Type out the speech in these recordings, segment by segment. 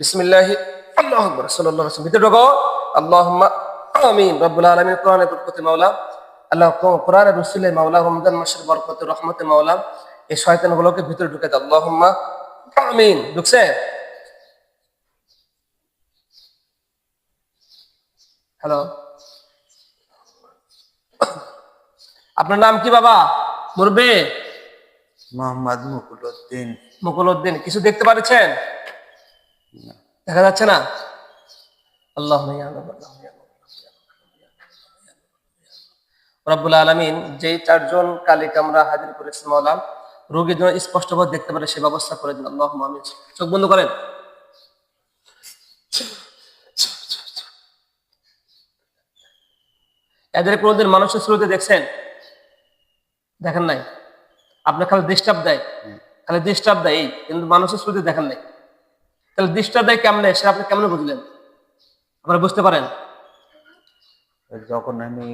বিসমিল্লাহ আল্লাহ আকবর সাল্লাহ ভিতরে ঢোকো আল্লাহ আমিন রব্বুল আলমিন কোরআনের বরকতে মাওলা। আল্লাহ কোরআনের রসুলে মাওলা রমজান মাসের বরকতে রহমতে মাওলা। এই শয়তানগুলোকে ভিতরে ঢুকে দাও। আল্লাহ আমিন। ঢুকছে? হ্যালো। আপনার নাম কি বাবা? মুরবে মোহাম্মদ মুকুলউদ্দিন মুকুল উদ্দিন। কিছু দেখতে পাচ্ছেন? দেখা যাচ্ছে না? আল্লাহ রব্বুল আলমিন যেই চারজন কালিকে আমরা হাজির করেছি মৌলাম রোগীর জন্য স্পষ্টভাবে দেখতে পারে সে ব্যবস্থা করে দিন আল্লাহ আমিন। চোখ বন্ধ করেন। এদের কোনোদিন মানুষের শুরুতে দেখছেন? দেখেন নাই? আপনার খালি ডিস্টার্ব দেয়। খালি ডিস্টার্ব দেয় এই কিন্তু মানুষের শুরুতে দেখেন নাই। তাহলে ডিস্টার্ব দেয় কেমনে সেটা আপনি কেমনে বুঝলেন? আপনারা বুঝতে পারেন? যখন আমি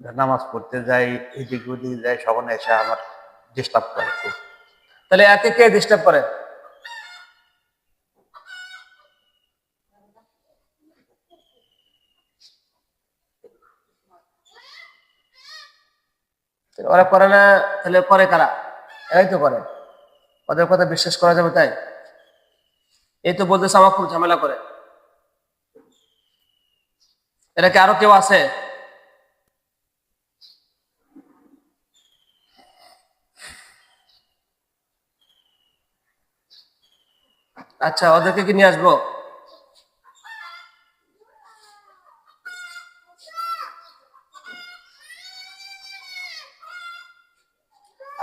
নামাজ পড়তে যাই এদিক ওদিক যাই তখন এসে আমার ডিস্টার্ব করে খুব। তাহলে একে কে ডিস্টার্ব করে? ওরা করে না তাহলে করে কারা? এরাই তো করে। ওদের কথা বিশ্বাস করা যাবে তাই? এই তো বলতেছে আমার খুব ঝামেলা করে। এরা কি আরও কেউ আছে? আচ্ছা ওদেরকে কি নিয়ে আসব?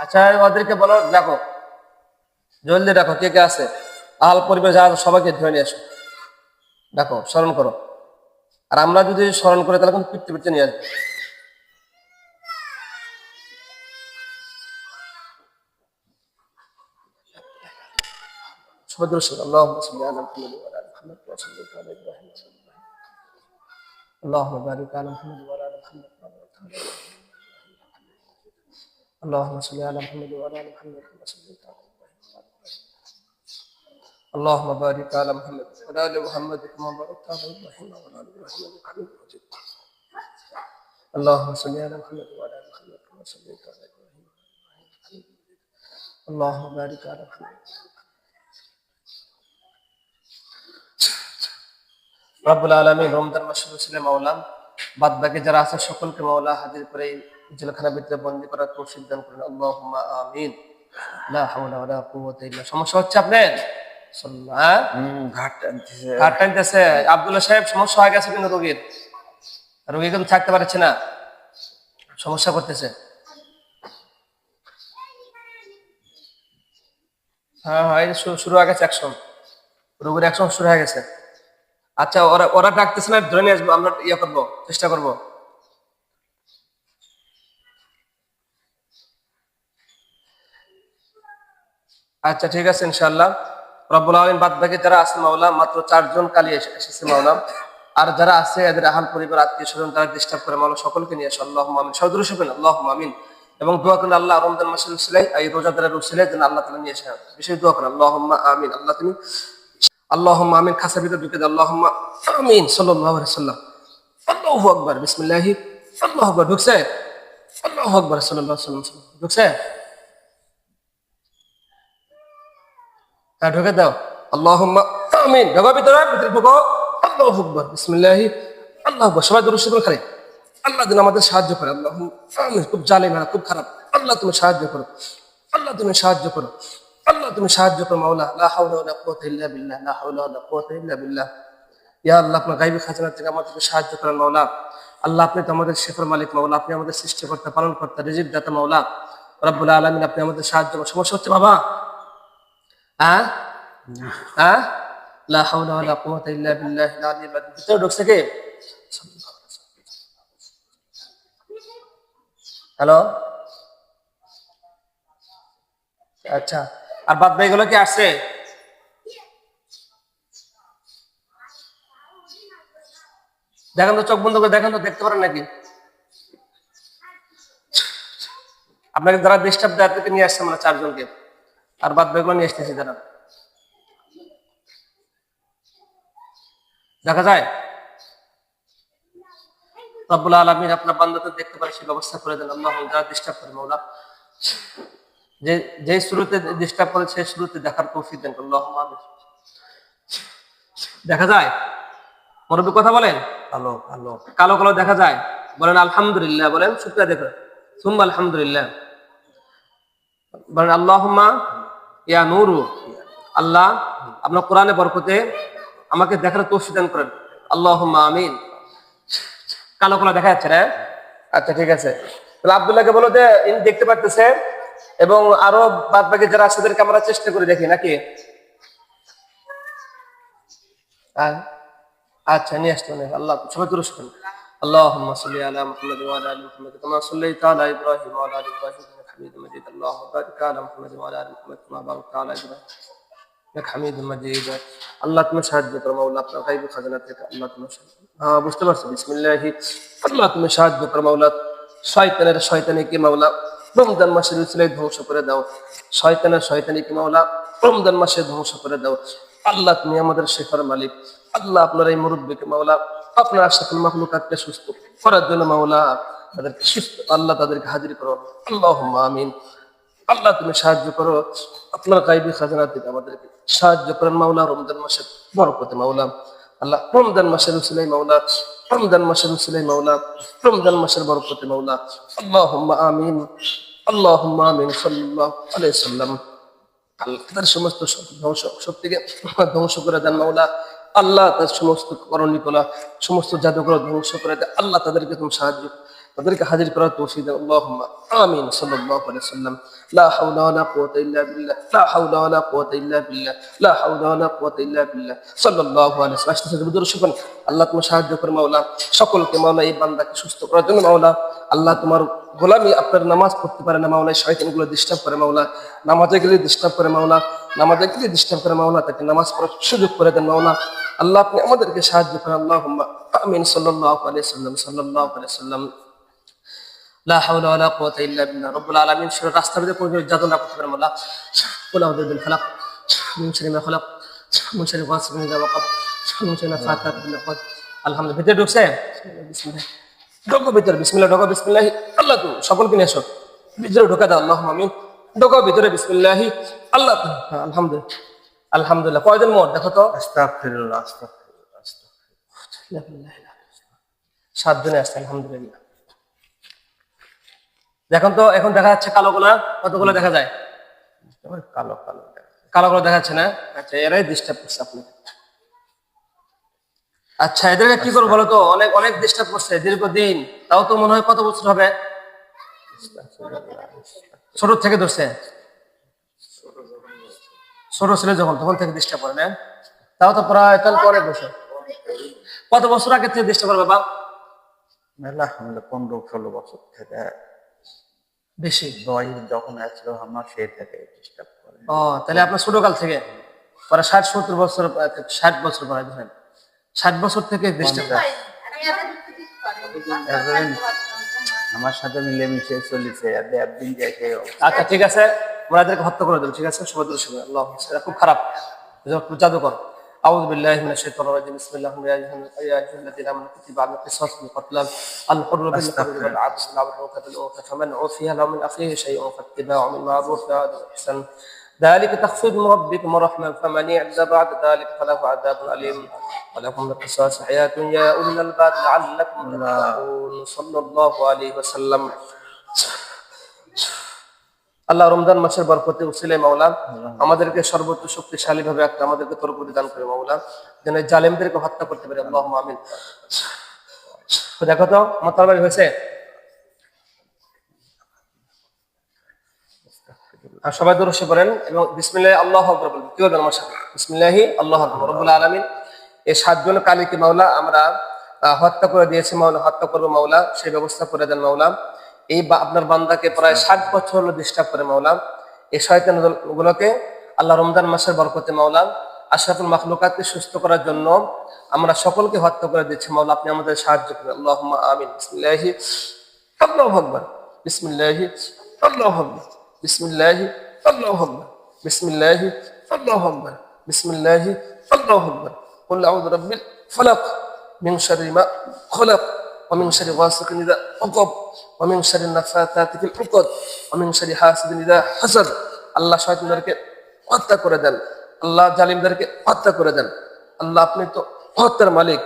আচ্ছা ওদেরকে বলো, দেখো। জলদি দেখো, কে কে আছে। আল পরিবার যা আছে সবাইকে ধরে নিয়ে আসো দেখো স্মরণ করো আর আমরা যদি স্মরণ করে তাহলে কিন্তু পিটতে পিটতে নিয়ে আসবো সবাই দূরে সরো। আল্লাহুম্মা সাল্লি আলা মুহাম্মাদ ওয়া আলা আলি মুহাম্মাদ ওয়া সাল্লিম আলা ইব্রাহিম ওয়া সাল্লাম اللهم بارك على محمد وعلى ال محمد كما باركت على إبراهيم. اللهم صل على محمد وعلى ال محمد كما صليت على اللهم بارك على محمد وعلى ال محمد كما باركت على ابراهيم وعلى ال ابراهيم انك حميد مجيد اللهم صل على محمد وعلى ال محمد كما صليت على ابراهيم وعلى ال ابراهيم انك حميد مجيد اللهم بارك على محمد রব্বুল আলমী রমজান মাসে রসুলের মাওলা বাদ বাকি যারা আছে সকলকে মাওলা হাজির করে এই জেলখানার ভিতরে বন্দি করার তৌফিক দান করেন আল্লাহুম্মা আমিন লা হাওলা ওয়ালা কুওয়াতা ইল্লা সমস্যা হচ্ছে আপনার সাল্লাল্লাহু, হ্যাঁ? হম ঘাট টানতেছে। হার্ট সাহেব সমস্যা হয়ে গেছে কিন্তু রোগীর। রোগী কিন্তু থাকতে পারছে না। সমস্যা করতেছে। হ্যাঁ হ্যাঁ এই যে শু- শুরু হয়ে গেছে অ্যাকশন রোগীর অ্যাকশন শুরু হয়ে গেছে। আচ্ছা ওরা ওরা ডাকতেছে না ধরে নিয়ে আসব আমরা ইয়ে করব চেষ্টা করব। আচ্ছা ঠিক আছে ইনশাল্লাহ রব্বুল আলম বাদ বাকি যারা আছে মাওলা, মাত্র চারজন কালি এসেছে মাওলা। আর যারা আছে, এদের আহাল পরিবার, আত্মীয় স্বজন, তারা ডিস্টার্ব করে মাওলা, সকলকে নিয়ে আসো। আল্লাহ মামিন সদর সবেন আল্লাহ মামিন এবং দোয়া করেন, আল্লাহ রমজান মাসের উসিলাই এই রোজাদারের উসিলাই যেন আল্লাহ তালা নিয়ে আসে। বিশেষ দোয়া করেন আল্লাহ আমিন। আল্লাহ তুমি আল্লাহ আমিন, খাসা ভিতরে ঢুকে দাও। আল্লাহ আমিন সাল্লাহ সাল্লাম আল্লাহ আকবর, বিসমিল্লাহি। আল্লাহ আকবর, ঢুকছে? আল্লাহ আকবর সাল্লাহ সাল্লাম ঢুকছে? হ্যাঁ ঢুকে দাও। আল্লাহ ঢোকো ভিতরে ভিতরে ঢোকো আল্লাহ আকবর। বিসমিল্লাহি। আল্লাহ সবাই দূর খালি। আল্লাহ দিন আমাদের সাহায্য করে। আল্লাহ খুব জালিম না খুব খারাপ। আল্লাহ তুমি সাহায্য করো। আল্লাহ তুমি সাহায্য করো। আল্লাহ তুমি সাহায্য করো, মাওলা। লা হাওলা ওয়ালা কুওয়াতা ইল্লা বিল্লাহ। লা হাওলা ওয়ালা কুওয়াতা ইল্লা বিল্লাহ। ইয়া আল্লাহ, আপনার গাইবী খাজানা থেকে আমাদেরকে সাহায্য করেন, মাওলা। আল্লাহ, আপনি তো আমাদের শেফর মালিক, মাওলা। আপনি আমাদের সৃষ্টি করতে পালন করতে রিজিক দাতা মাওলা। রব্বুল আলামিন, আপনি আমাদের সাহায্য সমস্যা হচ্ছে, বাবা হ্যাঁ হ্যাঁ লা হাওলা ওয়ালা কুওয়াতা ইল্লা বিল্লাহ আলিল আযীম ভিতরে ঢুকছে কে? হ্যালো? আচ্ছা আর বাদগুলো কি আসছে? দেখেন তো চোখ বন্ধ করে দেখেন তো দেখতে পারেন নাকি? আপনাকে যারা ডিস্টার্ব দেয় নিয়ে আসছে আমরা চারজনকে। আর বাদ বাকিগুলো নিয়ে আসতেছি যারা দেখা যায়? রব্বুল আপনার দেখতে পারে সেই ব্যবস্থা করে দেন। আল্লাহ ডিস্টার্ব করে, মৌলা। যে যে শুরুতে ডিস্টার্ব করে শুরুতে দেখার দেন, আল্লাহ দেখা যায়? কথা বলেন? ভালো ভালো কালো কালো দেখা যায়? বলেন, আলহামদুলিল্লাহ। বলেন, শুক্রিয়া দেখো সুম্মা আলহামদুলিল্লাহ। বলেন, আল্লাহুম্মা ইয়া নূর, আল্লাহ, আপনার কোরআনে বরকতে আমাকে দেখার তৌফিক দান করেন। আল্লাহ আমিন। কালো কালো দেখা যাচ্ছে রে? আচ্ছা ঠিক আছে। তাহলে আবদুল্লাহকে বলো যে, ইনি দেখতে পারতেছে এবং আরও বাদ বাকি যারা আছে তাদেরকে আমরা চেষ্টা করে দেখি, নাকি? আচ্ছা নিয়ে আসতে আল্লাহ সবাই তুরস্ক আল্লাহ আলা ইব্রাহিম। حميد مجيد اللهم بارك على محمد وعلى ال محمد كما باركت على ابراهيم انك حميد مجيد আল্লাহ তুমি সাহায্য করো মাওলা আপনার গাইবী খাজানা থেকে আল্লাহ তুমি সাহায্য হ্যাঁ বুঝতে পারছো বিসমিল্লাহ আল্লাহ তুমি সাহায্য করো মাওলা শয়তানের শয়তানিকে মাওলা রমজান মাসের উচিলাই ধ্বংস করে দাও শয়তানের শয়তানিকে মাওলা রমজান মাসে ধ্বংস করে দাও আল্লাহ তুমি আমাদের শেখার মালিক আল্লাহ আপনার এই মুরব্বীকে মাওলা আপনার আশাফুল মাহলুকাতকে সুস্থ করার জন্য মাওলা তাদেরকে সুস্থ, আল্লাহ তাদেরকে হাজির করো। আল্লাহ আমিন। আল্লাহ তুমি সাহায্য করো। আপনার গাইবী খাজানা থেকে আমাদেরকে সাহায্য করেন মাওলা রমজান মাসের বরকতে মাওলা। আল্লাহ রমজান মাসের উসিলাই মাওলা, রমজান মাসের উসিলাই মাওলা, রমজান মাসের বরকতে মাওলা। আল্লাহ আমিন। আল্লাহ আমিন সাল্লাহ আলাই সাল্লাম। আল্লাহ তার সমস্ত ধ্বংস শক্তিকে ধ্বংস করে দেন মাওলা। আল্লাহ তার সমস্ত করণিকলা সমস্ত জাদুকর ধ্বংস করে দেয় আল্লাহ তাদেরকে তুমি সাহায্য তাদেরকে হাজির করার তৌফিক দেন আল্লাহুম্মা আমিন সাল্লাল্লাহু আলাইহি সাল্লাম লা হাওলা ওয়ালা কুওয়াতা ইল্লা বিল্লাহ লা হাওলা ওয়ালা কুওয়াতা ইল্লা বিল্লাহ লা হাওলা ওয়ালা কুওয়াতা ইল্লা বিল্লাহ সাল্লাল্লাহু আলাইহি সাল্লাম আস্তে আস্তে বুঝুর শুকন আল্লাহ তুমি সাহায্য করে মাওলা। সকলকে মাওলা, এই বান্দাকে সুস্থ করার জন্য মাওলা। আল্লাহ তোমার গোলামি আপনার নামাজ পড়তে পারে না মাওলা শয়তানগুলো ডিস্টার্ব করে মাওলা। নামাজে গেলে ডিস্টার্ব করে মাওলা। নামাজে গেলে ডিস্টার্ব করে মাওলা, তাকে নামাজ পড়ার সুযোগ করে দেন মাওলা। আল্লাহ আপনি আমাদেরকে সাহায্য করেন। আল্লাহ আমিন, সাল্লাল্লাহু আলাইহি সাল্লাম সাল্লাল্লাহু আলাইহি সাল্লাম আল্লাহ। সকলকে নিয়ে এসো। ভিতরে ঢোকা দাও আল্লাহ আমিন। ভিতরে বিসমিল্লাহি। আল্লাহ আলহামদুলিল্লাহ। আলহামদুলিল্লাহ। কয়জন মোট? দেখো তো। আসছে আলহামদুলিল্লাহ। দেখুন তো, এখন দেখা যাচ্ছে কালো গোলা কতগুলো দেখা যায়? কালো কালো কালো গুলো দেখা যাচ্ছে না? আচ্ছা এরাই ডিস্টার্ব করছে আপনি আচ্ছা এদেরকে কি করব বলো তো? অনেক অনেক ডিস্টার্ব করছে দীর্ঘদিন। তাও তো মনে হয় কত বছর হবে? ছোট থেকে ধরছে। ছোট ছিল যখন, তখন থেকে ডিস্টার্ব করে, না? তাও তো প্রায়, তাহলে অনেক বছর। কত বছর আগে থেকে ডিস্টার্ব করে বাবা? মেলা পনেরো, ষোলো বছর থেকে বেশি। বয়স যখন আসলো আমার সে থেকে ডিস্টার্ব করে। ও তাহলে আপনার ছোটকাল থেকে? পরে ষাট সত্তর বছর ষাট বছর পরে ধরেন। ষাট বছর থেকে ডিস্টার্ব আমার সাথে মিলেমিশে চলেছে। আচ্ছা ঠিক আছে। এদেরকে হত্যা করে দেবো ঠিক আছে? সবাই দূরে সবাই আল্লাহ হাফেজ। এটা খুব খারাপ। জাদুকর। أعوذ بالله من الشيطان الرجيم. بسم الله الرحمن الرحيم. يا أيها الذين آمنوا كتب عليكم القصاص في القتل الحر بالحر والعبد والأنثى بالأنثى فمن عفي له من أخيه شيء فاتباع من معروف هذا إحسان ذلك تخفيض من ربكم ورحمة. فمن اعتدى بعد ذلك فله عذاب أليم. ولكم بالقصاص حياة يا أولي الألباب لعلكم تتقون. صلى الله عليه وسلم. আল্লাহ রমজান মাসের বরকতে উসিলে মাওলা, আমাদেরকে সর্বোচ্চ শক্তিশালী ভাবে একটা আমাদেরকে তরফ দান করে মাওলা, যেন জালেমদেরকে হত্যা করতে পারে। আল্লাহ আমিন। দেখো তো তরবারি হয়েছে? সবাই দরসে পড়েন এবং বিসমিল্লাহ আল্লাহ আকবর বলবেন কি বলবেন সাথে? বিসমিল্লাহি আল্লাহ আকবর, রব্বুল আলমিন। এই সাতজন কালীকে মাওলা, আমরা হত্যা করে দিয়েছি মাওলা, হত্যা করব মাওলা, সেই ব্যবস্থা করে দেন মাওলা। এই বা- আপনার বান্দাকে প্রায় ষাট বছর হলো ডিস্টার্ব করে মাওলা এই শয়তান গুলোকে আল্লাহ রমজান মাসের বরকতে মাওলা আশরাফুল মাখলুকাতকে সুস্থ করার জন্য আমরা সকলকে হত্যা করে দিচ্ছি মাওলা আপনি আমাদের সাহায্য করেন আল্লাহ আমিন বিসমিল্লাহি আল্লাহু আকবার বিসমিল্লাহি আল্লাহু আকবার বিসমিল্লাহি আল্লাহু আকবার বিসমিল্লাহি আল্লাহু আকবার বিসমিল্লাহি আল্লাহু আকবার قل أعوذ برب الفلق من شر ما خلق ومن شر غاسق إذا وقب ومن شر النفاثات في العقد ومن شر حاسد إذا حسد আল্লাহ শয়তানদেরকে হত্যা করে দেন আল্লাহ জালিমদেরকে হত্যা করে দেন আল্লাহ আপনি তো হত্যার মালিক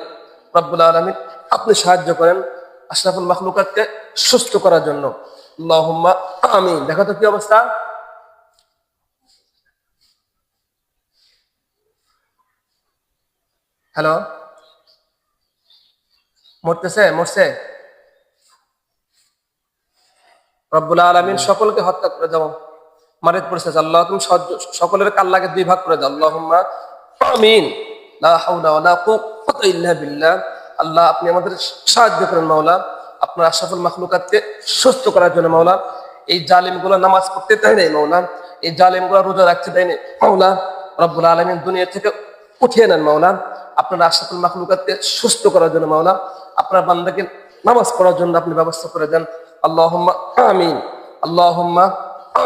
রব্বুল আলমিন আপনি সাহায্য করেন আশরাফুল মাখলুকাতকে সুস্থ করার জন্য আল্লাহুম্মা আমিন দেখো তো কি অবস্থা হ্যালো মরতেছে, মরছে। রব্বুল আলমিন সকলকে হত্যা করে দাও। মারিত পড়েছে আল্লাহ তুমি সকলের কাল্লাকে দুই ভাগ করে দাও। আল্লাহুম্মা আল্লাহ, আপনি আমাদের সাহায্য করেন, মাওলা। আপনার আশরাফুল মাখলুকাতকে সুস্থ করার জন্য, মাওলা। এই জালিমগুলো নামাজ পড়তে দেয় নাই, মাওলা। এই জালিমগুলো রোজা রাখতে দেয় নাই, মাওলা। রব্বুল আলমিন দুনিয়া থেকে উঠিয়ে নেন, মাওলা। আপনার আশরাফুল মাখলুকাতকে সুস্থ করার জন্য, মাওলা, আপনার বান্দাকে নামাজ পড়ার জন্য আপনি ব্যবস্থা করে দেন। আল্লাহুম্মা আমিন আল্লাহুম্মা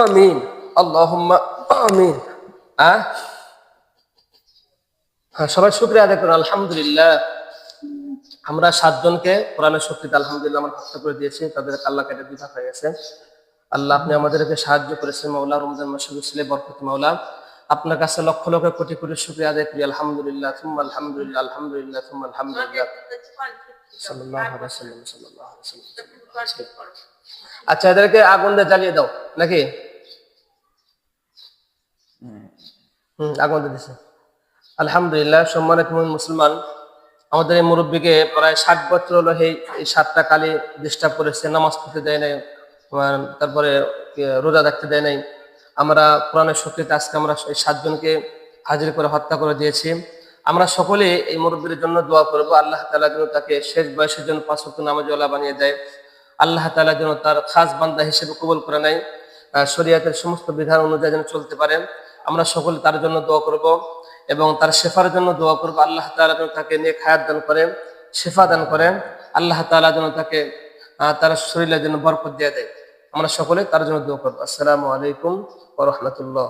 আমিন আল্লাহুম্মা আমিন। হ্যাঁ হ্যাঁ সবাই শুক্রিয়া আদায় করুন, আলহামদুলিল্লাহ। আমরা সাতজনকে কোরআনের শক্তিতে আলহামদুলিল্লাহ আমরা হত্যা করে দিয়েছি, তাদের আল্লাহ কেটে বিভাগ হয়ে গেছে। আল্লাহ আপনি আমাদেরকে সাহায্য করেছেন, মাওলা, রমজান মাসে বুঝলে বরকত, মাওলা। আপনার কাছে লক্ষ লক্ষ কোটি কোটি শুক্রিয়া আদায় করি। আলহামদুলিল্লাহ থুম্মা আলহামদুলিল্লাহ আলহামদুলিল্লাহ থুম্মা আলহামদুলিল্লাহ। সাল্লাল্লাহু আলাইহি ওয়াসাল্লাম, সাল্লাল্লাহু আচ্ছা এদেরকে আগুন দিয়ে জ্বালিয়ে দাও, নাকি? হম, আগুন দিয়ে দিছে। আলহামদুলিল্লাহ, সম্মানিত মুসলমান, আমাদের এই মুরব্বীকে প্রায় ষাট বছর হলো এই সাতটা কালে ডিস্টার্ব করেছে, নামাজ পড়তে দেয় নাই তারপরে রোজা রাখতে দেয় নাই। আমরা কোরআনের শক্তিতে আজকে আমরা এই সাতজনকে হাজির করে হত্যা করে দিয়েছি। আমরা সকলে এই মুরব্বীর জন্য দোয়া করব। আল্লাহ তালা যেন তাকে শেষ বয়সের জন্য পাঁচ ওয়াক্ত নামাজওয়ালা বানিয়ে দেয়। আল্লাহ তালা যেন তার খাস বান্দা হিসেবে কবুল করে নেয়। শরীয়তের সমস্ত বিধান অনুযায়ী যেন চলতে পারেন আমরা সকলে তার জন্য দোয়া করব এবং তার শেফার জন্য দোয়া করব। আল্লাহ তালা যেন তাকে নিয়ে খায়াত দান করেন শেফা দান করেন আল্লাহ তালা যেন তাকে তার শরীরের জন্য বরকত দিয়ে দেয়। আমরা সকলে তার জন্য দোয়া করব। আসসালামু আলাইকুম ওরহমতুল্লাহ